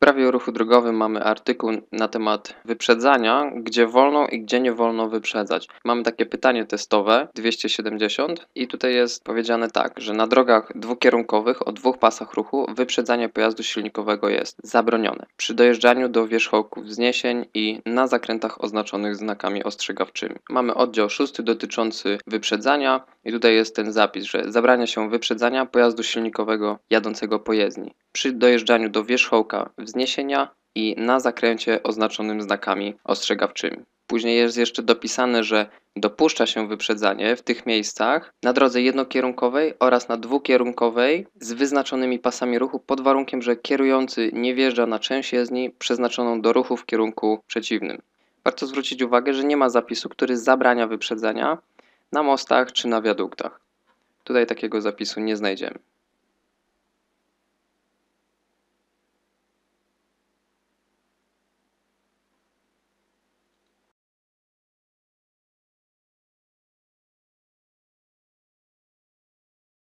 prawie o ruchu drogowym mamy artykuł na temat wyprzedzania, gdzie wolno i gdzie nie wolno wyprzedzać. Mamy takie pytanie testowe 270 i tutaj jest powiedziane tak, że na drogach dwukierunkowych o dwóch pasach ruchu wyprzedzanie pojazdu silnikowego jest zabronione przy dojeżdżaniu do wierzchołków wzniesień i na zakrętach oznaczonych znakami ostrzegawczymi. Mamy oddział szósty dotyczący wyprzedzania i tutaj jest ten zapis, że zabrania się wyprzedzania pojazdu silnikowego jadącego po jezdni przy dojeżdżaniu do wierzchołka wzniesienia i na zakręcie oznaczonym znakami ostrzegawczymi. Później jest jeszcze dopisane, że dopuszcza się wyprzedzanie w tych miejscach na drodze jednokierunkowej oraz na dwukierunkowej z wyznaczonymi pasami ruchu pod warunkiem, że kierujący nie wjeżdża na część jezdni przeznaczoną do ruchu w kierunku przeciwnym. Warto zwrócić uwagę, że nie ma zapisu, który zabrania wyprzedzania na mostach czy na wiaduktach. Tutaj takiego zapisu nie znajdziemy.